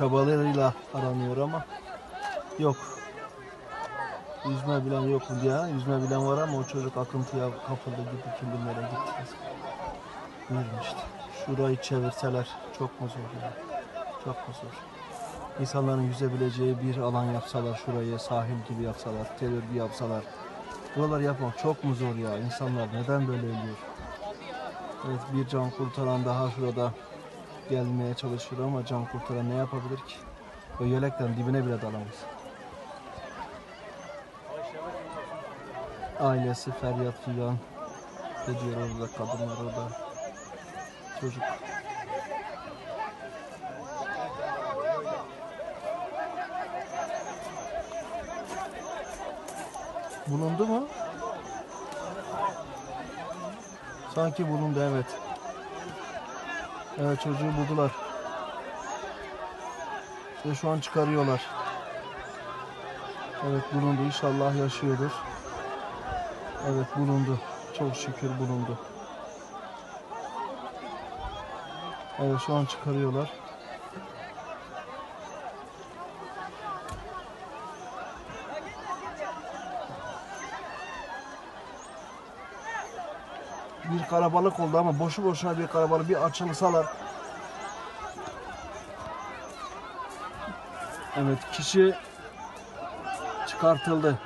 çabalarıyla aranıyor ama yok. Yüzme bilen yok mu diye. Yüzme bilen var ama o çocuk akıntıya kapıldı gitti kim bilir nereye gitti. Bilmiyorum işte. Şurayı çevirseler çok mu zor ya? Çok mu zor? İnsanların yüzebileceği bir alan yapsalar şurayı sahil gibi yapsalar, tel örgü yapsalar. Buralar yapmak çok mu zor ya? İnsanlar neden böyle ölüyor? Evet bir can kurtaran daha şurada gelmeye çalışıyor ama can kurtaran ne yapabilir ki? O yelekten dibine bile dalamaz. Ailesi feryat figan ediyor orada kadınlar orada. Çocuk. Bulundu mu? Sanki bulundu evet. Evet çocuğu buldular. Ve şu an çıkarıyorlar. Evet bulundu. İnşallah yaşıyordur. Evet bulundu. Çok şükür bulundu. Evet şu an çıkarıyorlar. Bir karabalık oldu ama boşu boşuna bir karabalık bir açılsalar. Evet kişi çıkartıldı.